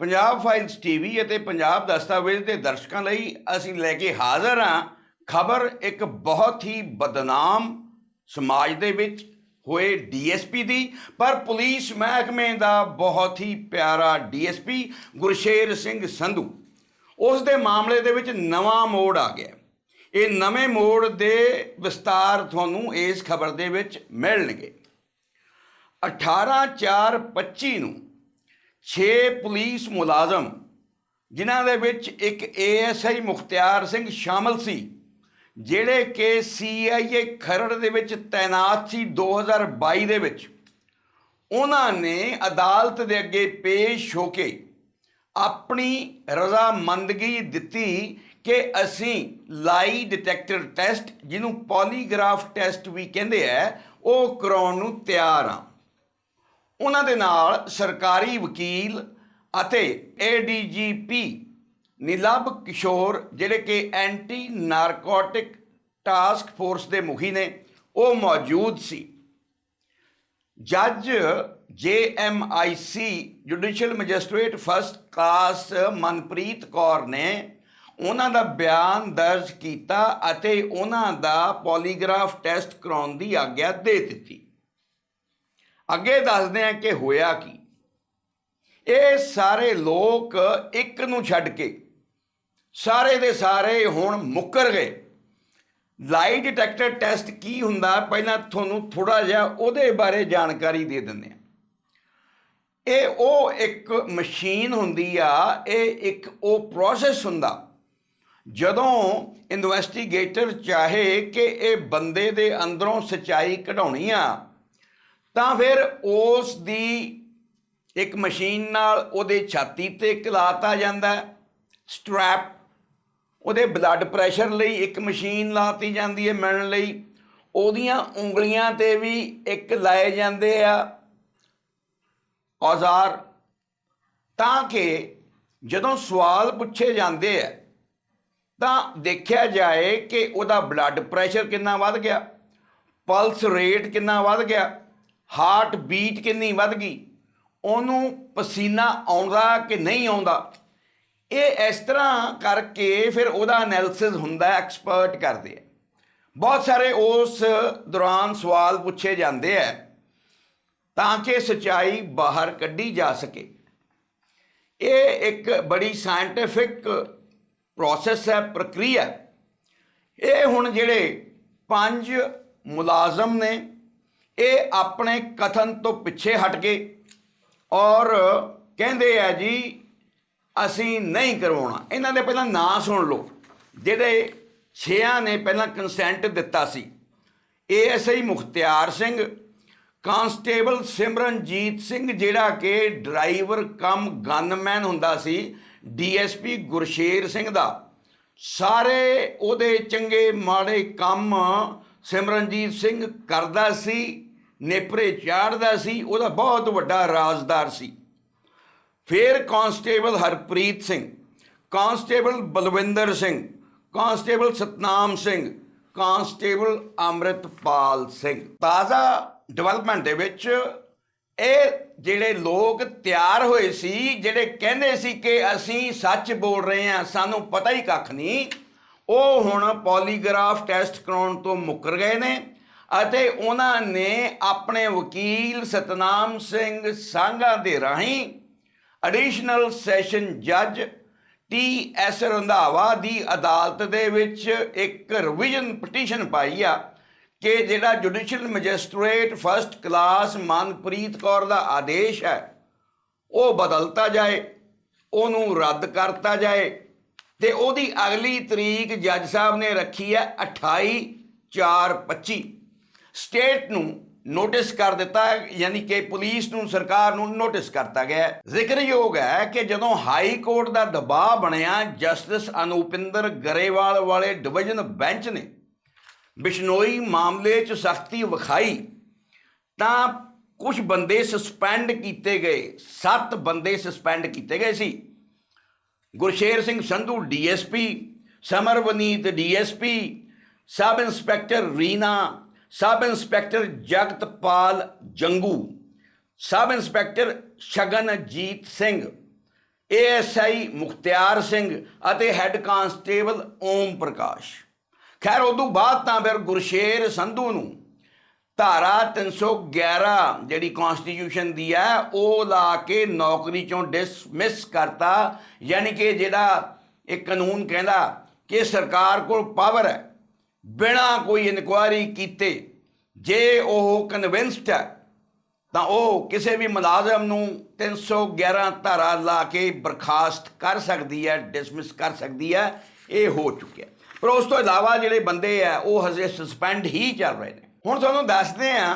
Punjab files TV ਅਤੇ ਪੰਜਾਬ ਦਸਤਾਵੇਜ਼ ਦੇ ਦਰਸ਼ਕਾਂ ਲਈ ਅਸੀਂ ਲੈ ਕੇ ਹਾਜ਼ਰ ਹਾਂ ਖਬਰ ਇੱਕ ਬਹੁਤ ਹੀ ਬਦਨਾਮ ਸਮਾਜ ਦੇ ਵਿੱਚ ਹੋਏ ਡੀਐਸਪੀ ਦੀ, ਪਰ ਪੁਲਿਸ ਮਹਿਕਮੇ ਦਾ ਬਹੁਤ ਹੀ ਪਿਆਰਾ ਡੀਐਸਪੀ ਗੁਰਸ਼ੇਰ ਸਿੰਘ ਸੰਧੂ, ਉਸ ਦੇ ਮਾਮਲੇ ਦੇ ਵਿੱਚ ਨਵਾਂ ਮੋੜ ਆ ਗਿਆ। ਇਹ ਨਵੇਂ ਮੋੜ ਦੇ ਵਿਸਤਾਰ ਤੁਹਾਨੂੰ ਇਸ ਖਬਰ ਦੇ ਵਿੱਚ ਮਿਲਣਗੇ। 18/4/25 ਨੂੰ 6 ਪੁਲਿਸ ਮੁਲਾਜ਼ਮ, ਜਿਨ੍ਹਾਂ ਦੇ ਵਿੱਚ ਇੱਕ ਏਐਸਆਈ ਮੁਖਤਿਆਰ ਸਿੰਘ ਸ਼ਾਮਲ ਸੀ, ਜਿਹੜੇ ਕਿ ਸੀਆਈਏ ਖਰੜ ਦੇ ਵਿੱਚ ਤਾਇਨਾਤ ਸੀ 2022 ਦੇ ਵਿੱਚ। ਉਹਨਾਂ ਨੇ ਅਦਾਲਤ ਦੇ ਅੱਗੇ ਪੇਸ਼ ਹੋ ਕੇ ਆਪਣੀ ਰਜ਼ਾਮੰਦਗੀ ਦਿੱਤੀ ਕਿ ਅਸੀਂ ਲਾਈ ਡਿਟੈਕਟਰ ਟੈਸਟ ਜਿਹਨੂੰ ਪੋਲੀਗ੍ਰਾਫ ਟੈਸਟ ਵੀ ਕਹਿੰਦੇ ਆ, ਉਹ ਕਰਾਉਣ ਨੂੰ ਤਿਆਰ ਆ ਉਹਨਾਂ ਦੇ ਨਾਲ ਸਰਕਾਰੀ ਵਕੀਲ ਅਤੇ ਏਡੀਜੀਪੀ ਨਿਲਬ ਕਿਸ਼ੋਰ, ਜਿਹੜੇ ਕਿ ਐਂਟੀ ਨਾਰਕੋਟਿਕ ਟਾਸਕ ਫੋਰਸ ਦੇ ਮੁਖੀ ਨੇ, ਉਹ ਮੌਜੂਦ ਸੀ। ਜੱਜ JMIC judicial magistrate first class Manpreet Kaur ਨੇ ਉਹਨਾਂ ਦਾ ਬਿਆਨ ਦਰਜ ਕੀਤਾ ਅਤੇ ਉਹਨਾਂ ਦਾ ਪੋਲੀਗ੍ਰਾਫ ਟੈਸਟ ਕਰਾਉਣ ਦੀ ਆਗਿਆ ਦੇ ਦਿੱਤੀ। ਅੱਗੇ ਦੱਸਦੇ ਹਾਂ ਕਿ ਹੋਇਆ ਕੀ। ਇਹ ਸਾਰੇ ਲੋਕ ਇੱਕ ਨੂੰ ਛੱਡ ਕੇ ਸਾਰੇ ਦੇ ਸਾਰੇ ਹੁਣ ਮੁੱਕਰ ਗਏ। ਲਾਈ ਡਿਟੈਕਟਰ ਟੈਸਟ ਕੀ ਹੁੰਦਾ ਪਹਿਲਾਂ ਤੁਹਾਨੂੰ ਥੋੜਾ ਜਿਹਾ ਉਹਦੇ ਬਾਰੇ ਜਾਣਕਾਰੀ ਦੇ ਦਿੰਦੇ ਆ ਇਹ ਉਹ ਇੱਕ ਮਸ਼ੀਨ ਹੁੰਦੀ ਆ, ਇਹ ਇੱਕ ਉਹ ਪ੍ਰੋਸੈਸ ਹੁੰਦਾ। ਜਦੋਂ ਇਨਵੈਸਟੀਗੇਟਰ ਚਾਹੇ ਕਿ ਇਹ ਬੰਦੇ ਦੇ ਅੰਦਰੋਂ ਸਚਾਈ ਕਢਾਉਣੀ ਆ ਤਾਂ ਫਿਰ ਉਸ ਦੀ ਇੱਕ ਮਸ਼ੀਨ ਨਾਲ ਉਹਦੇ ਛਾਤੀ ਤੇ ਕਲਾਤਾ ਜਾਂਦਾ ਸਟ੍ਰੈਪ ਉਹਦੇ ਬਲੱਡ ਪ੍ਰੈਸ਼ਰ ਲਈ ਇੱਕ ਮਸ਼ੀਨ ਲਾਤੀ ਜਾਂਦੀ ਹੈ ਮਿਲਣ ਲਈ। ਉਹਦੀਆਂ ਉਂਗਲੀਆਂ ਤੇ ਵੀ ਇੱਕ ਲਾਏ ਜਾਂਦੇ ਆ ਔਜ਼ਾਰ। ਤਾਂ ਕਿ ਜਦੋਂ ਸਵਾਲ ਪੁੱਛੇ ਜਾਂਦੇ ਆ, ਤਾਂ ਦੇਖਿਆ ਜਾਏ ਕਿ ਉਹਦਾ ਬਲੱਡ ਪ੍ਰੈਸ਼ਰ ਕਿੰਨਾ ਵੱਧ ਗਿਆ ਪਲਸ ਰੇਟ ਕਿੰਨਾ ਵੱਧ ਗਿਆ। ਹਾਰਟ ਬੀਟ ਕਿੰਨੀ ਵੱਧ ਗਈ, ਉਹਨੂੰ ਪਸੀਨਾ ਆਉਂਦਾ ਕਿ ਨਹੀਂ ਆਉਂਦਾ? ਇਹ ਇਸ ਤਰ੍ਹਾਂ ਕਰਕੇ ਫਿਰ ਉਹਦਾ ਐਨਾਲਿਸਿਸ ਹੁੰਦਾ ਐਕਸਪਰਟ ਕਰਦੇ ਆ। ਬਹੁਤ ਸਾਰੇ ਉਸ ਦੌਰਾਨ ਸਵਾਲ ਪੁੱਛੇ ਜਾਂਦੇ ਆ, ਤਾਂ ਕਿ ਸਚਾਈ ਬਾਹਰ ਕੱਢੀ ਜਾ ਸਕੇ। ਇਹ ਇੱਕ ਬੜੀ ਸਾਇੰਟਿਫਿਕ ਪ੍ਰੋਸੈਸ ਹੈ, ਪ੍ਰਕਿਰਿਆ। ਇਹ ਹੁਣ ਜਿਹੜੇ ਪੰਜ ਮੁਲਾਜ਼ਮ ਨੇ ਇਹ ਆਪਣੇ ਕਥਨ ਤੋਂ ਪਿੱਛੇ ਹਟ ਕੇ ਔਰ ਕਹਿੰਦੇ ਆ ਜੀ, ਅਸੀਂ ਨਹੀਂ ਕਰਵਾਉਣਾ। ਇਹਨਾਂ ਦੇ ਪਹਿਲਾਂ ਨਾਂ ਸੁਣ ਲਓ। ਜਿਹੜੇ ਛੇਆਂ ਨੇ ਪਹਿਲਾਂ ਕੰਸੈਂਟ ਦਿੱਤਾ ਸੀ। ਏਐਸਆਈ ਮੁਖਤਿਆਰ ਸਿੰਘ, ਕਾਂਸਟੇਬਲ ਸਿਮਰਨਜੀਤ ਸਿੰਘ ਜਿਹੜਾ ਕਿ ਡਰਾਈਵਰ ਕਮ ਗਨਮੈਨ ਹੁੰਦਾ ਸੀ ਡੀਐਸਪੀ ਗੁਰਸ਼ੇਰ ਸਿੰਘ ਦਾ। ਸਾਰੇ ਉਹਦੇ ਚੰਗੇ ਮਾੜੇ ਕੰਮ ਸਿਮਰਨਜੀਤ ਸਿੰਘ ਕਰਦਾ ਸੀ। ਨੇਪਰੇ ਚਾੜਦਾ ਸੀ, ਉਹਦਾ ਬਹੁਤ ਵੱਡਾ ਰਾਜ਼ਦਾਰ ਸੀ। ਫਿਰ constable Harpreet Singh, constable Balwinder Singh, constable Satnam Singh, constable Amritpal Singh. ਤਾਜ਼ਾ ਡਿਵੈਲਪਮੈਂਟ ਦੇ ਵਿੱਚ ਇਹ ਜਿਹੜੇ ਲੋਕ ਤਿਆਰ ਹੋਏ ਸੀ, ਜਿਹੜੇ ਕਹਿੰਦੇ ਸੀ ਕਿ ਅਸੀਂ ਸੱਚ ਬੋਲ ਰਹੇ ਹਾਂ, ਸਾਨੂੰ ਪਤਾ ਹੀ ਕੱਖ ਨਹੀਂ, ਉਹ ਹੁਣ ਪੋਲੀਗ੍ਰਾਫ ਟੈਸਟ ਕਰਾਉਣ ਤੋਂ ਮੁੱਕਰ ਗਏ ਨੇ। ਅਤੇ ਉਹਨਾਂ ਨੇ ਆਪਣੇ ਵਕੀਲ ਸਤਨਾਮ ਸਿੰਘ ਸਾਂਗਾ ਦੇ ਰਾਹੀਂ ਐਡੀਸ਼ਨਲ ਸੈਸ਼ਨ ਜੱਜ ਟੀ ਐਸ ਰੰਧਾਵਾ ਦੀ ਅਦਾਲਤ ਦੇ ਵਿੱਚ ਇੱਕ ਰਿਵੀਜ਼ਨ ਪਟੀਸ਼ਨ ਪਾਈ ਆ ਕਿ ਜਿਹੜਾ judicial magistrate first class Manpreet Kaur ਦਾ ਆਦੇਸ਼ ਹੈ, ਉਹ ਬਦਲਤਾ ਜਾਏ, ਉਹਨੂੰ ਰੱਦ ਕਰਤਾ ਜਾਏ ਤੇ ਉਹਦੀ ਅਗਲੀ ਤਰੀਕ ਜੱਜ ਸਾਹਿਬ ਨੇ ਰੱਖੀ ਹੈ 28 4 25 ਸਟੇਟ ਨੂੰ ਨੋਟਿਸ ਕਰ ਦਿੱਤਾ ਯਾਨੀ ਕਿ ਪੁਲਿਸ ਨੂੰ, ਸਰਕਾਰ ਨੂੰ ਨੋਟਿਸ ਕਰਤਾ ਗਿਆ ਜ਼ਿਕਰਯੋਗ ਹੈ ਕਿ ਜਦੋਂ ਹਾਈ ਕੋਰਟ ਦਾ ਦਬਾਅ ਬਣਿਆ, ਜਸਟਿਸ ਅਨੂਪਿੰਦਰ ਗਰੇਵਾਲ ਵਾਲੇ ਡਿਵੀਜ਼ਨ ਬੈਂਚ ਨੇ ਬਿਸ਼ਨੋਈ ਮਾਮਲੇ 'ਚ ਸਖਤੀ ਵਿਖਾਈ, ਤਾਂ ਕੁਝ ਬੰਦੇ ਸਸਪੈਂਡ ਕੀਤੇ ਗਏ। 7 ਬੰਦੇ ਸਸਪੈਂਡ ਕੀਤੇ ਗਏ ਸੀ। Gursher Singh Sandhu DSP Samarvanit DSP sub inspector Reena sub inspector Jagatpal Jangu, sub inspector Shaganjit Singh, ASI Mukhtiar Singh ਅਤੇ ਹੈੱਡ ਕਾਂਸਟੇਬਲ ਓਮ ਪ੍ਰਕਾਸ਼। ਖੈਰ, ਉਦੋਂ ਬਾਅਦ ਤਾਂ ਫਿਰ ਗੁਰਸ਼ੇਰ ਸੰਧੂ ਨੂੰ ਧਾਰਾ 311 ਜਿਹੜੀ ਕਨਸਟੀਟਿਊਸ਼ਨ ਦੀ ਹੈ, ਉਹ ਲਾ ਕੇ ਨੌਕਰੀ ਚੋਂ ਡਿਸਮਿਸ ਕਰਤਾ, ਯਾਨੀ ਕਿ ਜਿਹੜਾ ਇਹ ਕਾਨੂੰਨ ਕਹਿੰਦਾ ਕਿ ਸਰਕਾਰ ਕੋਲ ਪਾਵਰ ਹੈ। ਬਿਨਾਂ ਕੋਈ ਇਨਕੁਆਇਰੀ ਕੀਤੇ, ਜੇ ਉਹ ਕਨਵਿੰਸਡ ਹੈ, ਤਾਂ ਉਹ ਕਿਸੇ ਵੀ ਮੁਲਾਜ਼ਮ ਨੂੰ 311 ਧਾਰਾ ਲਾ ਕੇ ਬਰਖਾਸਤ ਕਰ ਸਕਦੀ ਹੈ ਡਿਸਮਿਸ ਕਰ ਸਕਦੀ ਹੈ, ਇਹ ਹੋ ਚੁੱਕਿਆ ਪਰ ਉਸ ਤੋਂ ਇਲਾਵਾ ਜਿਹੜੇ ਬੰਦੇ ਆ ਉਹ ਹਜੇ ਸਸਪੈਂਡ ਹੀ ਚੱਲ ਰਹੇ ਨੇ। ਹੁਣ ਤੁਹਾਨੂੰ ਦੱਸਦੇ ਆ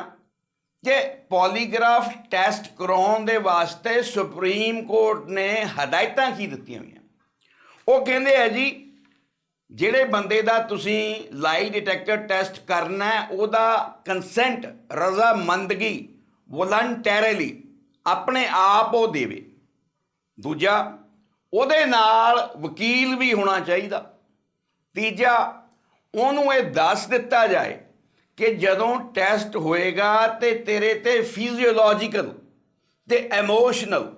ਕਿ ਪੋਲੀਗ੍ਰਾਫ ਟੈਸਟ ਕਰਾਉਣ ਦੇ ਵਾਸਤੇ ਸੁਪਰੀਮ ਕੋਰਟ ਨੇ ਹਦਾਇਤਾਂ ਕੀ ਦਿੱਤੀਆਂ ਹੋਈਆਂ। ਉਹ ਕਹਿੰਦੇ ਆ ਜੀ ਜਿਹੜੇ ਬੰਦੇ ਦਾ ਤੁਸੀਂ ਲਾਈ ਡਿਟੈਕਟਰ ਟੈਸਟ ਕਰਨਾ ਹੈ, ਉਹਦਾ ਕੰਸੈਂਟ ਰਜ਼ਾਮੰਦਗੀ ਵੋਲੰਟੈਰੀਲੀ ਆਪਣੇ ਆਪ ਉਹ ਦੇਵੇ। ਦੂਜਾ, ਉਹਦੇ ਨਾਲ ਵਕੀਲ ਵੀ ਹੋਣਾ ਚਾਹੀਦਾ। ਤੀਜਾ, ਉਹਨੂੰ ਇਹ ਦੱਸ ਦਿੱਤਾ ਜਾਏ ਕਿ ਜਦੋਂ ਟੈਸਟ ਹੋਏਗਾ ਤੇ ਤੇਰੇ ਤੇ ਫਿਜ਼ੀਓਲੋਜੀਕਲ ਤੇ ਇਮੋਸ਼ਨਲ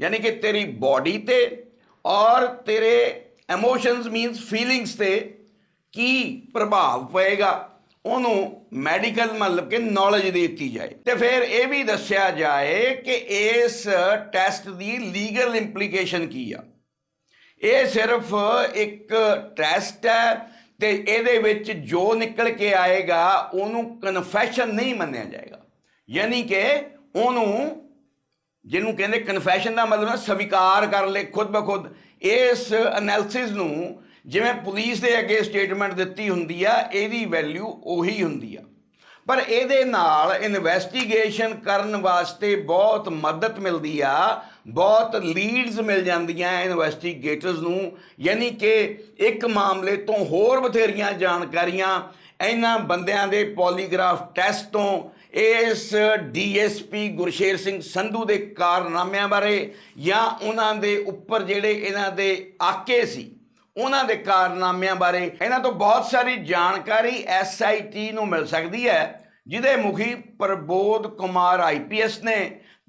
ਯਾਨੀ ਕਿ ਤੇਰੀ ਬਾਡੀ ਤੇ ਔਰ ਤੇਰੇ ਇਮੋਸ਼ਨਸ ਮੀਨਸ ਫੀਲਿੰਗਸ ਤੇ ਕੀ ਪ੍ਰਭਾਵ ਪਏਗਾ, ਉਹਨੂੰ ਮੈਡੀਕਲ ਮਤਲਬ ਕਿ ਨੌਲੇਜ ਦੇ ਦਿੱਤੀ ਜਾਏ। ਤੇ ਫਿਰ ਇਹ ਵੀ ਦੱਸਿਆ ਜਾਏ ਕਿ ਇਸ ਟੈਸਟ ਦੀ ਲੀਗਲ ਇੰਪਲੀਕੇਸ਼ਨ ਕੀ ਆ। ਇਹ ਸਿਰਫ ਇੱਕ ਟੈਸਟ ਹੈ ਤੇ ਇਹਦੇ ਵਿੱਚ ਜੋ ਨਿਕਲ ਕੇ ਆਏਗਾ, ਉਹਨੂੰ ਕਨਫੈਸ਼ਨ ਨਹੀਂ ਮੰਨਿਆ ਜਾਏਗਾ। ਯਾਨੀ ਕਿ ਉਹਨੂੰ, ਜਿਹਨੂੰ ਕਹਿੰਦੇ ਕਨਫੈਸ਼ਨ ਦਾ ਮਤਲਬ ਹੈ ਸਵੀਕਾਰ ਕਰ ਲੈ ਖੁਦ ਬਖੁਦ ਇਸ ਐਨਾਲਿਸਿਸ ਨੂੰ ਜਿਵੇਂ ਪੁਲਿਸ ਦੇ ਅੱਗੇ ਸਟੇਟਮੈਂਟ ਦਿੱਤੀ ਹੁੰਦੀ ਆ, ਇਹਦੀ ਵੈਲਿਊ ਉਹੀ ਹੁੰਦੀ ਆ। ਪਰ ਇਹਦੇ ਨਾਲ ਇਨਵੈਸਟੀਗੇਸ਼ਨ ਕਰਨ ਵਾਸਤੇ ਬਹੁਤ ਮਦਦ ਮਿਲਦੀ ਆ, ਬਹੁਤ ਲੀਡਸ ਮਿਲ ਜਾਂਦੀਆਂ ਇਨਵੈਸਟੀਗੇਟਰਸ ਨੂੰ, ਯਾਨੀ ਕਿ ਇੱਕ ਮਾਮਲੇ ਤੋਂ ਹੋਰ ਬਥੇਰੀਆਂ ਜਾਣਕਾਰੀਆਂ ਇਹਨਾਂ ਬੰਦਿਆਂ ਦੇ ਪੋਲੀਗ੍ਰਾਫ ਟੈਸਟ ਤੋਂ ਇਸ ਡੀਐਸਪੀ ਗੁਰਸ਼ੇਰ ਸਿੰਘ ਸੰਧੂ ਦੇ ਕਾਰਨਾਮਿਆਂ ਬਾਰੇ ਜਾਂ ਉਹਨਾਂ ਦੇ ਉੱਪਰ ਜਿਹੜੇ ਇਹਨਾਂ ਦੇ ਆਕੇ ਸੀ, ਉਹਨਾਂ ਦੇ ਕਾਰਨਾਮਿਆਂ ਬਾਰੇ ਇਹਨਾਂ ਤੋਂ ਬਹੁਤ ਸਾਰੀ ਜਾਣਕਾਰੀ ਐਸਆਈਟੀ ਨੂੰ ਮਿਲ ਸਕਦੀ ਹੈ, ਜਿਹਦੇ ਮੁਖੀ ਪ੍ਰਬੋਧ ਕੁਮਾਰ ਆਈਪੀਐਸ ਨੇ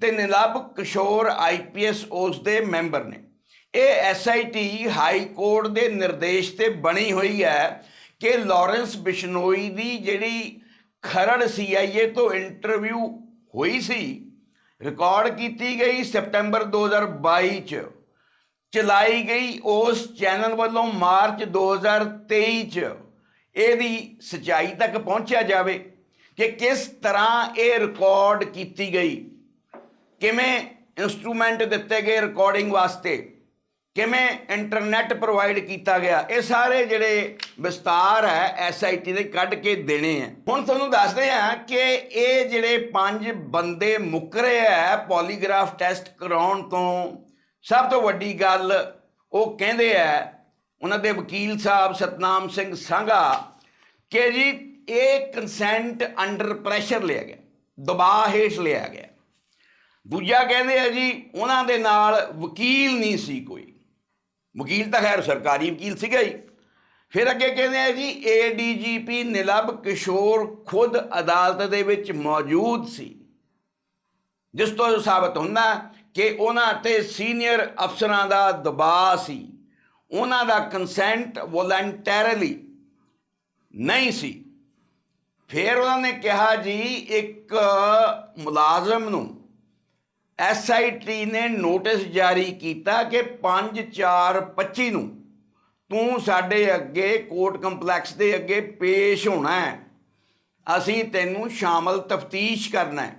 ਤੇ ਨਿਲਬ ਕਿਸ਼ੋਰ ਆਈਪੀਐਸ ਉਸ ਦੇ ਮੈਂਬਰ ਨੇ। ਇਹ ਐਸਆਈਟੀ ਹਾਈ ਕੋਰਟ ਦੇ ਨਿਰਦੇਸ਼ ਤੇ ਬਣੀ ਹੋਈ ਹੈ ਕਿ ਲਾਰੈਂਸ ਬਿਸ਼ਨੋਈ ਦੀ ਜਿਹੜੀ ਖਰੜ ਸੀਆਈਏ ਤੋਂ ਇੰਟਰਵਿਊ ਹੋਈ ਸੀ। ਰਿਕਾਰਡ ਕੀਤੀ ਗਈ ਸਤੰਬਰ 2022 ਚ। ਚਲਾਈ ਗਈ ਉਸ ਚੈਨਲ ਵੱਲੋਂ ਮਾਰਚ 2023 ਚ। ਇਹਦੀ ਸਚਾਈ ਤੱਕ ਪਹੁੰਚਿਆ ਜਾਵੇ ਕਿ ਕਿਸ ਤਰ੍ਹਾਂ ਇਹ ਰਿਕਾਰਡ ਕੀਤੀ ਗਈ। ਕਿਵੇਂ ਇਨਸਟਰੂਮੈਂਟ ਦਿੱਤੇ ਗਏ ਰਿਕਾਰਡਿੰਗ ਵਾਸਤੇ। ਕਿਵੇਂ ਇੰਟਰਨੈਟ ਪ੍ਰੋਵਾਈਡ ਕੀਤਾ ਗਿਆ, ਇਹ ਸਾਰੇ ਜਿਹੜੇ ਵਿਸਤਾਰ ਹੈ ਐਸਆਈਟੀ ਦੇ ਕੱਢ ਕੇ ਦੇਣੇ ਆ ਹੁਣ ਤੁਹਾਨੂੰ ਦੱਸਦੇ ਆ ਕਿ ਇਹ ਜਿਹੜੇ ਪੰਜ ਬੰਦੇ ਮੁੱਕਰੇ ਆ ਪੋਲੀਗ੍ਰਾਫ ਟੈਸਟ ਕਰਾਉਣ ਤੋਂ, ਸਭ ਤੋਂ ਵੱਡੀ ਗੱਲ ਉਹ ਕਹਿੰਦੇ ਆ ਉਹਨਾਂ ਦੇ ਵਕੀਲ ਸਾਹਿਬ ਸਤਨਾਮ ਸਿੰਘ ਸੰਘਾ ਕਿ ਜੀ ਇਹ ਕੰਸੈਂਟ ਅੰਡਰ ਪ੍ਰੈਸ਼ਰ ਲਿਆ ਗਿਆ, ਦਬਾਅ ਹੇਠ ਲਿਆ ਗਿਆ। ਦੂਜਾ ਕਹਿੰਦੇ ਆ ਜੀ, ਉਹਨਾਂ ਦੇ ਨਾਲ ਵਕੀਲ ਨਹੀਂ ਸੀ ਕੋਈ। ਵਕੀਲ ਤਾਂ ਖੈਰ ਸਰਕਾਰੀ ਵਕੀਲ ਸੀਗਾ ਹੀ ਫਿਰ ਅੱਗੇ ਕਹਿੰਦੇ ਆ ਜੀ ਏਡੀਜੀਪੀ ਨਿਲਬ ਕਿਸ਼ੋਰ ਖੁਦ ਅਦਾਲਤ ਦੇ ਵਿੱਚ ਮੌਜੂਦ ਸੀ। ਜਿਸ ਤੋਂ ਇਹ ਸਾਬਤ ਹੁੰਦਾ ਕਿ ਉਹਨਾਂ ਤੇ ਸੀਨੀਅਰ ਅਫਸਰਾਂ ਦਾ ਦਬਾਅ ਸੀ। ਉਹਨਾਂ ਦਾ ਕੰਸੈਂਟ ਵੋਲੰਟੈਰੀਲੀ ਨਹੀਂ ਸੀ। ਫਿਰ ਉਹਨਾਂ ਨੇ ਕਿਹਾ ਜੀ, ਇੱਕ ਮੁਲਾਜ਼ਮ ਨੂੰ ਐਸਆਈਟੀ ਨੇ ਨੋਟਿਸ ਜਾਰੀ ਕੀਤਾ ਕਿ 5/4/25 ਨੂੰ ਤੂੰ ਸਾਡੇ ਅੱਗੇ ਕੋਰਟ ਕੰਪਲੈਕਸ ਦੇ ਅੱਗੇ ਪੇਸ਼ ਹੋਣਾ ਹੈ। ਅਸੀਂ ਤੈਨੂੰ ਸ਼ਾਮਲ ਤਫਤੀਸ਼ ਕਰਨਾ ਹੈ।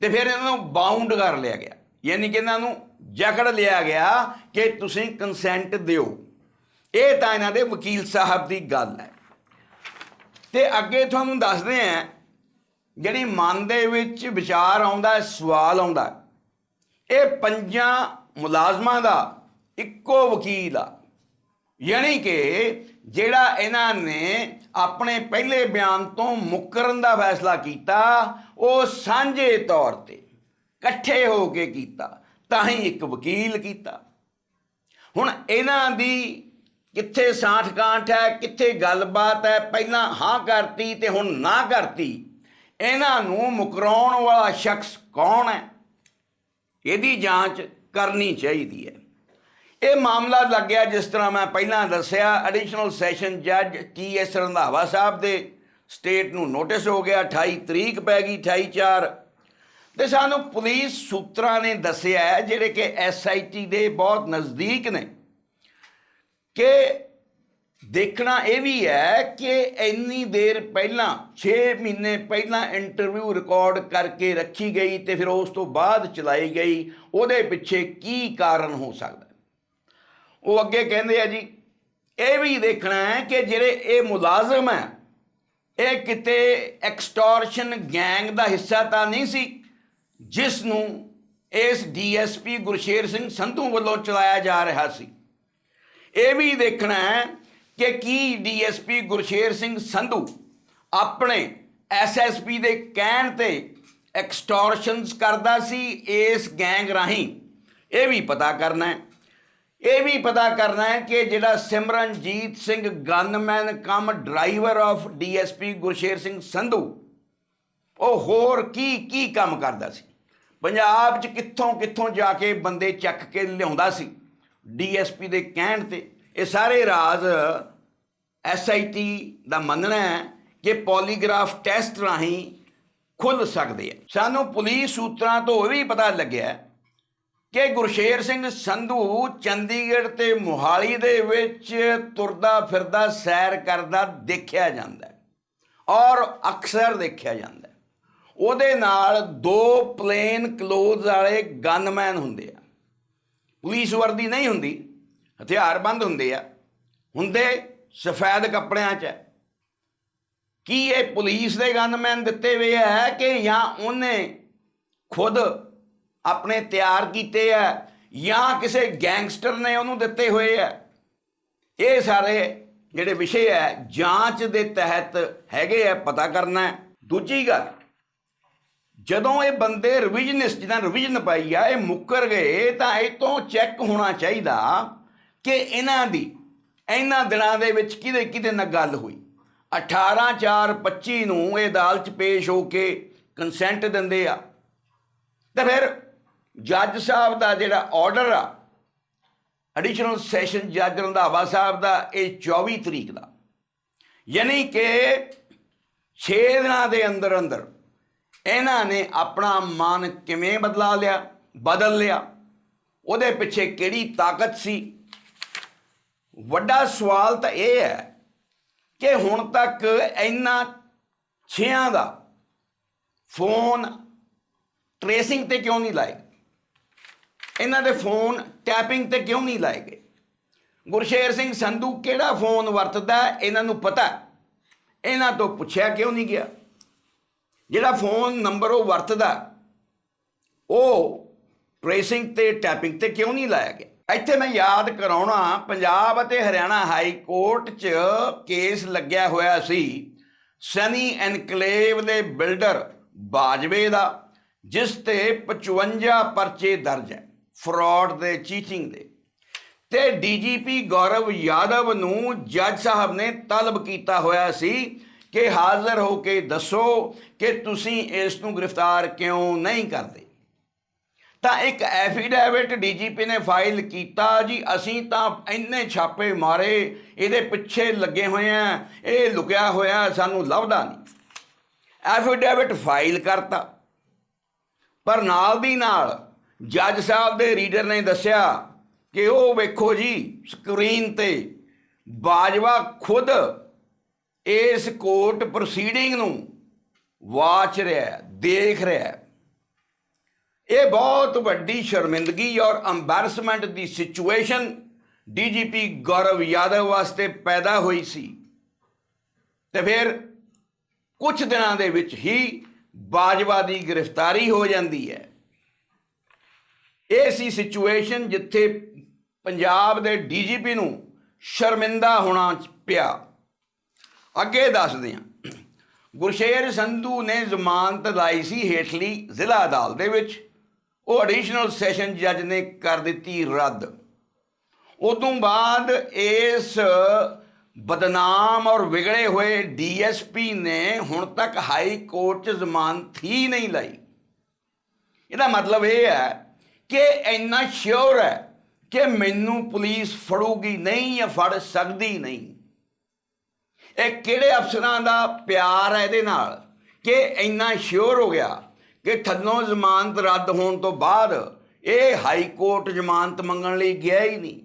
ਤੇ ਫਿਰ ਇਹਨਾਂ ਨੂੰ ਬਾਉਂਡ ਕਰ ਲਿਆ ਗਿਆ। ਯਾਨੀ ਕਿ ਇਹਨਾਂ ਨੂੰ ਜਕੜ ਲਿਆ ਗਿਆ ਕਿ ਤੁਸੀਂ ਕੰਸੈਂਟ ਦਿਓ। ਇਹ ਤਾਂ ਇਹਨਾਂ ਦੇ ਵਕੀਲ ਸਾਹਿਬ ਦੀ ਗੱਲ ਹੈ। ਤੇ ਅੱਗੇ ਤੁਹਾਨੂੰ ਦੱਸਦੇ ਆਂ ਜਿਹੜੀ ਮਨ ਦੇ ਵਿੱਚ ਵਿਚਾਰ ਆਉਂਦਾ ਹੈ, ਸਵਾਲ ਆਉਂਦਾ ਇਹ ਪੰਜਾਂ ਮੁਲਾਜ਼ਮਾਂ ਦਾ ਇੱਕੋ ਵਕੀਲ ਆ। ਯਾਨੀ ਕਿ ਜਿਹੜਾ ਇਹਨਾਂ ਨੇ ਆਪਣੇ ਪਹਿਲੇ ਬਿਆਨ ਤੋਂ ਮੁਕਰਨ ਦਾ ਫੈਸਲਾ ਕੀਤਾ ਉਹ ਸਾਂਝੇ ਤੌਰ ਤੇ ਇਕੱਠੇ ਹੋ ਕੇ ਕੀਤਾ ਤਾਂ ਹੀ ਇੱਕ ਵਕੀਲ ਕੀਤਾ। ਹੁਣ ਇਹਨਾਂ ਦੀ ਕਿੱਥੇ ਸਾਠ ਕਾਂਠ ਹੈ ਕਿੱਥੇ ਗੱਲਬਾਤ ਹੈ ਪਹਿਲਾਂ ਹਾਂ ਕਰਤੀ ਤੇ ਹੁਣ ਨਾ ਕਰਤੀ ਇਹਨਾਂ ਨੂੰ ਮੁਕਰਾਉਣ ਵਾਲਾ ਸ਼ਖਸ ਕੌਣ ਹੈ? ਇਹਦੀ ਜਾਂਚ ਕਰਨੀ ਚਾਹੀਦੀ ਹੈ। ਇਹ ਮਾਮਲਾ ਲੱਗਿਆ ਜਿਸ ਤਰ੍ਹਾਂ ਮੈਂ ਪਹਿਲਾਂ ਦੱਸਿਆ ਐਡੀਸ਼ਨਲ ਸੈਸ਼ਨ ਜੱਜ ਟੀ ਐਸ ਰੰਧਾਵਾ ਸਾਹਿਬ ਦੇ ਸਟੇਟ ਨੂੰ ਨੋਟਿਸ ਹੋ ਗਿਆ 28 ਤਰੀਕ ਪੈ ਗਈ 28 4 ਤੇ ਸਾਨੂੰ ਪੁਲਿਸ ਸੂਤਰਾਂ ਨੇ ਦੱਸਿਆ ਜਿਹੜੇ ਕਿ ਐਸਆਈਟੀ ਦੇ ਬਹੁਤ ਨਜ਼ਦੀਕ ਨੇ, ਕਿ ਦੇਖਣਾ ਇਹ ਵੀ ਹੈ ਕਿ ਇੰਨੀ ਦੇਰ ਪਹਿਲਾਂ 6 ਮਹੀਨੇ ਪਹਿਲਾਂ ਇੰਟਰਵਿਊ ਰਿਕਾਰਡ ਕਰਕੇ ਰੱਖੀ ਗਈ ਤੇ ਫਿਰ ਉਸ ਤੋਂ ਬਾਅਦ ਚਲਾਈ ਗਈ, ਉਹਦੇ ਪਿੱਛੇ ਕੀ ਕਾਰਨ ਹੋ ਸਕਦਾ ਉਹ ਅੱਗੇ ਕਹਿੰਦੇ ਆ ਜੀ, ਇਹ ਵੀ ਦੇਖਣਾ ਹੈ ਕਿ ਜਿਹੜੇ ਇਹ ਮੁਲਾਜ਼ਮ ਹੈ, ਇਹ ਕਿਤੇ ਐਕਸਟੋਰਸ਼ਨ ਗੈਂਗ ਦਾ ਹਿੱਸਾ ਤਾਂ ਨਹੀਂ ਸੀ, ਜਿਸ ਨੂੰ ਇਸ ਡੀਐਸਪੀ ਗੁਰਸ਼ੇਰ ਸਿੰਘ ਸੰਧੂ ਵੱਲੋਂ ਚਲਾਇਆ ਜਾ ਰਿਹਾ ਸੀ। ਇਹ ਵੀ ਦੇਖਣਾ ਹੈ ਕਿ ਕੀ ਡੀਐਸਪੀ ਗੁਰਸ਼ੇਰ ਸਿੰਘ ਸੰਧੂ ਆਪਣੇ ਐਸਐਸਪੀ ਦੇ ਕਹਿਣ ਤੇ ਐਕਸਟੋਰਸ਼ਨਸ ਕਰਦਾ ਸੀ ਇਸ ਗੈਂਗ ਰਾਹੀਂ? ਇਹ ਵੀ ਪਤਾ ਕਰਨਾ ਹੈ। ਇਹ ਵੀ ਪਤਾ ਕਰਨਾ ਹੈ ਕਿ ਜਿਹੜਾ Simranjit Singh gunman cum driver of DSP Gursher Singh Sandhu, ਉਹ ਹੋਰ ਕੀ ਕੀ ਕੰਮ ਕਰਦਾ ਸੀ? ਪੰਜਾਬ 'ਚ ਕਿੱਥੋਂ ਕਿੱਥੋਂ ਜਾ ਕੇ ਬੰਦੇ ਚੱਕ ਕੇ ਲਿਆਉਂਦਾ ਸੀ ਡੀਐਸਪੀ ਦੇ ਕਹਿਣ ਤੇ? ਇਹ ਸਾਰੇ ਰਾਜ਼ ਐਸਆਈਟੀ ਦਾ ਮੰਨਣਾ ਹੈ ਕਿ ਪੋਲੀਗ੍ਰਾਫ ਟੈਸਟ ਰਾਹੀਂ ਖੁੱਲ ਸਕਦੇ ਆ। ਸਾਨੂੰ ਪੁਲਿਸ ਸੂਤਰਾਂ ਤੋਂ ਇਹ ਵੀ ਪਤਾ ਲੱਗਿਆ ਕਿ ਗੁਰਸ਼ੇਰ ਸਿੰਘ ਸੰਧੂ ਚੰਡੀਗੜ੍ਹ ਤੇ ਮੋਹਾਲੀ ਦੇ ਵਿੱਚ ਤੁਰਦਾ ਫਿਰਦਾ ਸੈਰ ਕਰਦਾ ਦੇਖਿਆ ਜਾਂਦਾ ਔਰ ਅਕਸਰ ਦੇਖਿਆ ਜਾਂਦਾ ਉਹਦੇ ਨਾਲ ਦੋ ਪਲੇਨ ਕਲੋਜ਼ ਵਾਲੇ ਗਨਮੈਨ ਹੁੰਦੇ ਆ। ਪੁਲਿਸ ਵਰਦੀ ਨਹੀਂ ਹੁੰਦੀ। ਹਥਿਆਰਬੰਦ ਹੁੰਦੇ ਆ। ਹੁੰਦੇ ਸਫੈਦ ਕੱਪੜਿਆਂ 'ਚ। ਹੈ। ਕੀ ਇਹ ਪੁਲਿਸ ਦੇ ਗਨਮੈਨ ਦਿੱਤੇ ਹੋਏ ਹੈ ਕਿ ਜਾਂ ਉਹਨੇ ਖੁਦ ਆਪਣੇ ਤਿਆਰ ਕੀਤੇ ਆ ਜਾਂ ਕਿਸੇ ਗੈਂਗਸਟਰ ਨੇ ਉਹਨੂੰ ਦਿੱਤੇ ਹੋਏ ਆ? ਇਹ ਸਾਰੇ ਜਿਹੜੇ ਵਿਸ਼ੇ ਹੈ ਜਾਂਚ ਦੇ ਤਹਿਤ ਹੈਗੇ ਆ, ਪਤਾ ਕਰਨਾ ਦੂਜੀ ਗੱਲ, ਜਦੋਂ ਇਹ ਬੰਦੇ ਰਿਵੀਜ਼ਨਿਸਟ ਜਿਹਨਾਂ ਰਿਵੀਜ਼ਨ ਪਾਈ ਆ, ਇਹ ਮੁੱਕਰ ਗਏ, ਤਾਂ ਇਹ ਤੋਂ ਚੈੱਕ ਹੋਣਾ ਚਾਹੀਦਾ ਕਿ ਇਹਨਾਂ ਦੀ, ਇਹਨਾਂ ਦਿਨਾਂ ਦੇ ਵਿੱਚ ਕਿਹਦੇ ਕਿਹਦੇ ਨਾਲ ਗੱਲ ਹੋਈ? 18 4 25 ਨੂੰ ਇਹ ਅਦਾਲਤ 'ਚ ਪੇਸ਼ ਹੋ ਕੇ ਕੰਸੈਂਟ ਦਿੰਦੇ ਆ। ਤੇ ਫਿਰ ਜੱਜ ਸਾਹਿਬ ਦਾ ਜਿਹੜਾ ਆਰਡਰ ਆ ਐਡੀਸ਼ਨਲ ਸੈਸ਼ਨ ਜੱਜ ਰੰਧਾਵਾ ਸਾਹਿਬ ਦਾ ਇਹ 24 ਤਰੀਕ ਦਾ। ਯਾਨੀ ਕਿ 6 ਦਿਨਾਂ ਦੇ ਅੰਦਰ ਅੰਦਰ ਇਹਨਾਂ ਨੇ ਆਪਣਾ ਮਨ ਕਿਵੇਂ ਬਦਲਾ ਲਿਆ, ਬਦਲ ਲਿਆ? ਉਹਦੇ ਪਿੱਛੇ ਕਿਹੜੀ ਤਾਕਤ ਸੀ? ਵੱਡਾ ਸਵਾਲ ਤਾਂ ਇਹ ਹੈ ਕਿ ਹੁਣ ਤੱਕ ਇੰਨਾ ਛਿਆਂ ਦਾ ਫੋਨ ਟ੍ਰੇਸਿੰਗ ਤੇ ਕਿਉਂ ਨਹੀਂ ਲਾਏ ਇਹਨਾਂ ਦੇ ਫੋਨ ਟੈਪਿੰਗ ਤੇ ਕਿਉਂ ਨਹੀਂ ਲਾਏ ਗਏ? ਗੁਰਸ਼ੇਰ ਸਿੰਘ ਸੰਧੂ ਕਿਹੜਾ ਫੋਨ ਵਰਤਦਾ ਇਹਨਾਂ ਨੂੰ ਪਤਾ ਇਹਨਾਂ ਤੋਂ ਪੁੱਛਿਆ ਕਿਉਂ ਨਹੀਂ ਗਿਆ? ਜਿਹੜਾ ਫੋਨ ਨੰਬਰ ਉਹ ਵਰਤਦਾ, ਉਹ ਟ੍ਰੇਸਿੰਗ ਤੇ ਟੈਪਿੰਗ ਤੇ ਕਿਉਂ ਨਹੀਂ ਲਾਇਆ ਗਿਆ? ਇੱਥੇ ਮੈਂ ਯਾਦ ਕਰਾਉਣਾ, ਪੰਜਾਬ ਅਤੇ ਹਰਿਆਣਾ ਹਾਈ ਕੋਰਟ 'ਚ ਕੇਸ ਲੱਗਿਆ ਹੋਇਆ ਸੀ। ਸਨੀ ਐਨਕਲੇਵ ਦੇ ਬਿਲਡਰ ਬਾਜਵੇ ਦਾ, ਜਿਸ ਤੇ 55 ਪਰਚੇ ਦਰਜ ਹੈ, ਫਰਾਡ ਦੇ ਚੀਟਿੰਗ ਦੇ। ਤੇ ਡੀਜੀਪੀ ਗੌਰਵ ਯਾਦਵ ਨੂੰ ਜੱਜ ਸਾਹਿਬ ਨੇ ਤਲਬ ਕੀਤਾ ਹੋਇਆ ਸੀ ਕਿ ਹਾਜ਼ਰ ਹੋ ਕੇ ਦੱਸੋ ਕਿ ਤੁਸੀਂ ਇਸ ਨੂੰ ਗ੍ਰਿਫਤਾਰ ਕਿਉਂ ਨਹੀਂ ਕਰਦੇ। ਤਾਂ ਇੱਕ ਐਫੀਡੈਵਿਟ ਡੀਜੀਪੀ ਨੇ ਫਾਈਲ ਕੀਤਾ ਜੀ। ਅਸੀਂ ਤਾਂ ਇੰਨੇ ਛਾਪੇ ਮਾਰੇ, ਇਹਦੇ ਪਿੱਛੇ ਲੱਗੇ ਹੋਏ ਆ, ਇਹ ਲੁਕਿਆ ਹੋਇਆ, ਸਾਨੂੰ ਲੱਭਦਾ ਨਹੀਂ। ਐਫੀਡੈਵਿਟ ਫਾਈਲ ਕਰਤਾ। ਪਰ ਨਾਲ ਦੀ ਨਾਲ ਜੱਜ ਸਾਹਿਬ ਦੇ ਰੀਡਰ ਨੇ ਦੱਸਿਆ ਕਿ ਉਹ ਵੇਖੋ ਜੀ, ਸਕਰੀਨ ਤੇ ਬਾਜਵਾ ਖੁਦ ਇਸ ਕੋਰਟ ਪ੍ਰੋਸੀਡਿੰਗ ਨੂੰ ਵਾਚ ਰਿਹਾ ਦੇਖ ਰਿਹਾ ਇਹ ਬਹੁਤ ਵੱਡੀ ਸ਼ਰਮਿੰਦਗੀ ਔਰ ਅੰਬੈਰਸਮੈਂਟ ਦੀ ਸਿਚੁਏਸ਼ਨ ਡੀਜੀਪੀ ਗੌਰਵ ਯਾਦਵ ਵਾਸਤੇ ਪੈਦਾ ਹੋਈ ਸੀ। ਤੇ ਫਿਰ ਕੁਝ ਦਿਨਾਂ ਦੇ ਵਿੱਚ ਹੀ ਬਾਜਵਾ ਦੀ ਗ੍ਰਿਫਤਾਰੀ ਹੋ ਜਾਂਦੀ ਹੈ। ਇਹ ਸੀ ਸਿਚੁਏਸ਼ਨ ਜਿੱਥੇ ਪੰਜਾਬ ਦੇ ਡੀਜੀਪੀ ਨੂੰ ਸ਼ਰਮਿੰਦਾ ਹੋਣਾ ਪਿਆ। ਅੱਗੇ ਦੱਸਦੇ ਹਾਂ। ਗੁਰਸ਼ੇਰ ਸੰਧੂ ਨੇ ਜ਼ਮਾਨਤ ਲਾਈ ਸੀ ਹੇਠਲੀ ਜ਼ਿਲ੍ਹਾ ਅਦਾਲਤ ਦੇ ਵਿੱਚ। ਉਹ ਐਡੀਸ਼ਨਲ ਸੈਸ਼ਨ ਜੱਜ ਨੇ ਕਰ ਦਿੱਤੀ ਰੱਦ। ਉਦੋਂ ਬਾਅਦ ਇਸ ਬਦਨਾਮ ਔਰ ਵਿਗੜੇ ਹੋਏ ਡੀਐਸਪੀ ਨੇ ਹੁਣ ਤੱਕ ਹਾਈ ਕੋਰਟ 'ਚ ਜ਼ਮਾਨਤ ਹੀ ਨਹੀਂ ਲਈ। ਇਹਦਾ ਮਤਲਬ ਇਹ ਹੈ ਕਿ ਇੰਨਾ ਸ਼ੋਰ ਹੈ ਕਿ ਮੈਨੂੰ ਪੁਲਿਸ ਫੜੂਗੀ ਨਹੀਂ ਜਾਂ ਫੜ ਸਕਦੀ ਨਹੀਂ। ਇਹ ਕਿਹੜੇ ਅਫਸਰਾਂ ਦਾ ਪਿਆਰ ਹੈ ਇਹਦੇ ਨਾਲ ਕਿ ਇੰਨਾ ਸ਼ੋਰ ਹੋ ਗਿਆ ਕਿ ਥੱਲੋਂ ਜ਼ਮਾਨਤ ਰੱਦ ਹੋਣ ਤੋਂ ਬਾਅਦ ਇਹ ਹਾਈ ਕੋਰਟ ਜ਼ਮਾਨਤ ਮੰਗਣ ਲਈ ਗਿਆ ਹੀ ਨਹੀਂ।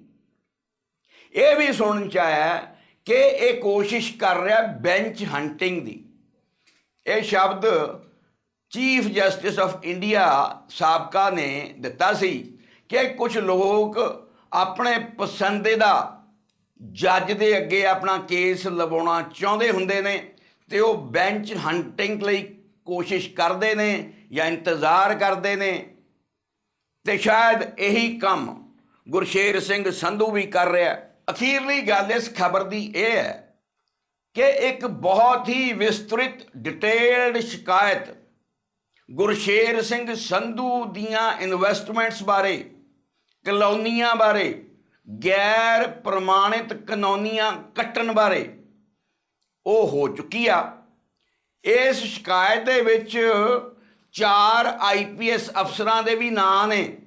ਇਹ ਵੀ ਸੁਣਨ ਚ ਆਇਆ ਕਿ ਇਹ ਕੋਸ਼ਿਸ਼ ਕਰ ਰਿਹਾ ਬੈਂਚ ਹੰਟਿੰਗ ਦੀ। ਇਹ ਸ਼ਬਦ ਚੀਫ ਜਸਟਿਸ ਆਫ ਇੰਡੀਆ ਸਾਬਕਾ ਨੇ ਦਿੱਤਾ ਸੀ ਕਿ ਕੁਝ ਲੋਕ ਆਪਣੇ ਪਸੰਦੀਦਾ ਜੱਜ ਦੇ ਅੱਗੇ ਆਪਣਾ ਕੇਸ ਲਵਾਉਣਾ ਚਾਹੁੰਦੇ ਹੁੰਦੇ ਨੇ ਤੇ ਉਹ ਬੈਂਚ ਹੰਟਿੰਗ ਲਈ ਕੋਸ਼ਿਸ਼ ਕਰਦੇ ਨੇ ਜਾਂ ਇੰਤਜ਼ਾਰ ਕਰਦੇ ਨੇ, ਤੇ ਸ਼ਾਇਦ ਇਹੀ ਕੰਮ ਗੁਰਸ਼ੇਰ ਸਿੰਘ ਸੰਧੂ ਵੀ ਕਰ ਰਿਹਾ ਅਖੀਰਲੀ ਗੱਲ ਇਸ ਖਬਰ ਦੀ ਇਹ ਹੈ ਕਿ ਇੱਕ ਬਹੁਤ ਹੀ ਵਿਸਤ੍ਰਿਤ, ਡਿਟੇਲਡ ਸ਼ਿਕਾਇਤ ਗੁਰਸ਼ੇਰ ਸਿੰਘ ਸੰਧੂ ਦੀਆਂ ਇਨਵੈਸਟਮੈਂਟਸ ਬਾਰੇ, ਕਲੋਨੀਆਂ ਬਾਰੇ, ਗੈਰ ਪ੍ਰਮਾਣਿਤ ਕਲੋਨੀਆਂ ਕੱਟਣ ਬਾਰੇ ਉਹ ਹੋ ਚੁੱਕੀ ਆ। ਇਸ ਸ਼ਿਕਾਇਤ ਦੇ ਵਿੱਚ ਚਾਰ ਆਈਪੀਐਸ ਅਫਸਰਾਂ ਦੇ ਵੀ ਨਾਂ ਨੇ,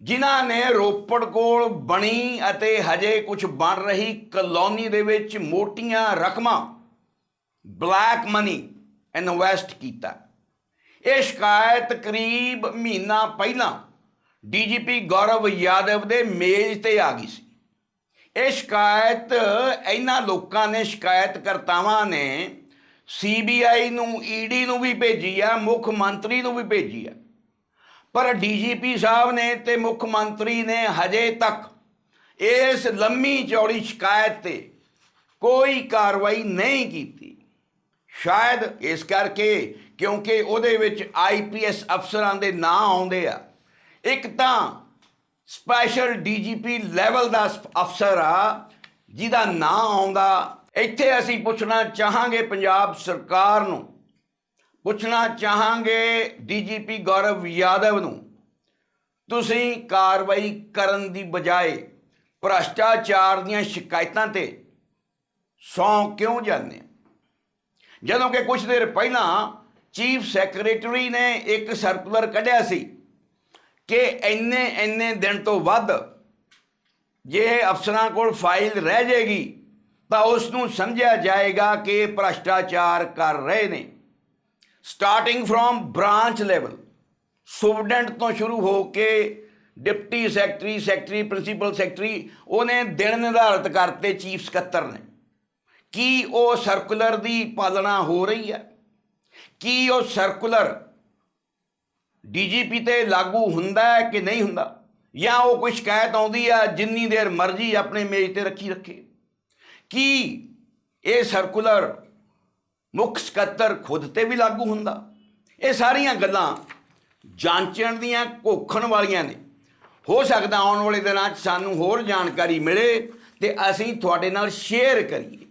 ਜਿਨ੍ਹਾਂ ਨੇ ਰੋਪੜ ਕੋਲ ਬਣੀ ਅਤੇ ਹਜੇ ਕੁਝ ਬਣ ਰਹੀ ਕਲੋਨੀ ਦੇ ਵਿੱਚ ਮੋਟੀਆਂ ਰਕਮਾਂ ਬਲੈਕ ਮਨੀ ਇਨਵੈਸਟ ਕੀਤਾ। ਇਹ ਸ਼ਿਕਾਇਤ ਕਰੀਬ ਮਹੀਨਾ ਪਹਿਲਾਂ ਡੀਜੀਪੀ ਗੌਰਵ ਯਾਦਵ ਦੇ ਮੇਜ਼ ਤੇ ਆ ਗਈ ਸੀ। ਇਹ ਸ਼ਿਕਾਇਤ ਇਹਨਾਂ ਲੋਕਾਂ ਨੇ ਸ਼ਿਕਾਇਤਕਰਤਾਵਾਂ ਨੇ ਸੀਬੀਆਈ ਨੂੰ ਈਡੀ ਨੂੰ ਵੀ ਭੇਜੀ ਆ, ਮੁੱਖ ਮੰਤਰੀ ਨੂੰ ਵੀ ਭੇਜੀ ਆ। ਪਰ ਡੀਜੀਪੀ ਸਾਹਿਬ ਨੇ ਤੇ ਮੁੱਖ ਮੰਤਰੀ ਨੇ ਹਜੇ ਤੱਕ ਇਸ ਲੰਮੀ ਚੌੜੀ ਸ਼ਿਕਾਇਤ ਤੇ ਕੋਈ ਕਾਰਵਾਈ ਨਹੀਂ ਕੀਤੀ। ਸ਼ਾਇਦ ਇਸ ਕਰਕੇ ਕਿਉਂਕਿ ਉਹਦੇ ਵਿੱਚ ਆਈਪੀਐਸ ਅਫਸਰਾਂ ਦੇ ਨਾਂ ਆਉਂਦੇ ਆ। ਇੱਕ ਤਾਂ ਸਪੈਸ਼ਲ ਡੀਜੀਪੀ ਲੈਵਲ ਦਾ ਸ- ਅਫਸਰ ਆ, ਜਿਹਦਾ ਨਾਂ ਆਉਂਦਾ ਇੱਥੇ ਅਸੀਂ ਪੁੱਛਣਾ ਚਾਹਾਂਗੇ ਪੰਜਾਬ ਸਰਕਾਰ ਨੂੰ। ਪੁੱਛਣਾ ਚਾਹਾਂਗੇ ਡੀਜੀਪੀ ਗੌਰਵ ਯਾਦਵ ਨੂੰ, ਤੁਸੀਂ ਕਾਰਵਾਈ ਕਰਨ ਦੀ ਬਜਾਏ ਭ੍ਰਸ਼ਟਾਚਾਰ ਦੀਆਂ ਸ਼ਿਕਾਇਤਾਂ ਤੇ ਸੌਂ ਕਿਉਂ ਜਾਂਦੇ ਜਦੋਂ ਕਿ ਕੁਝ ਦੇਰ ਪਹਿਲਾਂ ਚੀਫ ਸੈਕਟਰੀ ਨੇ ਇੱਕ ਸਰਕੂਲਰ ਕੱਢਿਆ ਸੀ ਕਿ ਇੰਨੇ ਇੰਨੇ ਦਿਨ ਤੋਂ ਵੱਧ ਜੇ ਅਫਸਰਾਂ ਕੋਲ ਫਾਈਲ ਰਹਿ ਜਾਏਗੀ ਤਾਂ ਉਸ ਨੂੰ ਸਮਝਿਆ ਜਾਏਗਾ ਕਿ ਇਹ ਭ੍ਰਸ਼ਟਾਚਾਰ ਕਰ ਰਹੇ ਨੇ। Starting from branch level superintendent ਤੋਂ ਸ਼ੁਰੂ ਹੋ ਕੇ deputy secretary secretary, principal secretary, ਉਹਨੇ ਦਿਨ ਨਿਰਧਾਰਤ ਕਰਤੇ ਚੀਫ ਸਕੱਤਰ ਨੇ। ਕੀ ਉਹ ਸਰਕੂਲਰ ਦੀ ਪਾਲਣਾ ਹੋ ਰਹੀ ਹੈ? ਕੀ ਉਹ ਸਰਕੂਲਰ ਡੀਜੀਪੀ ਤੇ ਲਾਗੂ ਹੁੰਦਾ ਹੈ ਕਿ ਨਹੀਂ ਹੁੰਦਾ? ਜਾਂ ਉਹ ਕੋਈ ਸ਼ਿਕਾਇਤ ਆਉਂਦੀ ਆ ਜਿੰਨੀ ਦੇਰ ਮਰਜ਼ੀ ਆਪਣੇ ਮੇਜ਼ ਤੇ ਰੱਖੀ ਰੱਖੇ। ਕੀ ਇਹ ਸਰਕੂਲਰ ਮੁੱਖ ਸਕੱਤਰ ਖੁਦ ਤੇ ਵੀ ਲਾਗੂ ਹੁੰਦਾ? ਇਹ ਸਾਰੀਆਂ ਗੱਲਾਂ ਜਾਂਚਣ ਦੀਆਂ, ਘੋਖਣ ਵਾਲੀਆਂ ਨੇ। ਹੋ ਸਕਦਾ ਆਉਣ ਵਾਲੇ ਦਿਨਾਂ 'ਚ ਸਾਨੂੰ ਹੋਰ ਜਾਣਕਾਰੀ ਮਿਲੇ ਤੇ ਅਸੀਂ ਤੁਹਾਡੇ ਨਾਲ ਸ਼ੇਅਰ ਕਰੀਏ।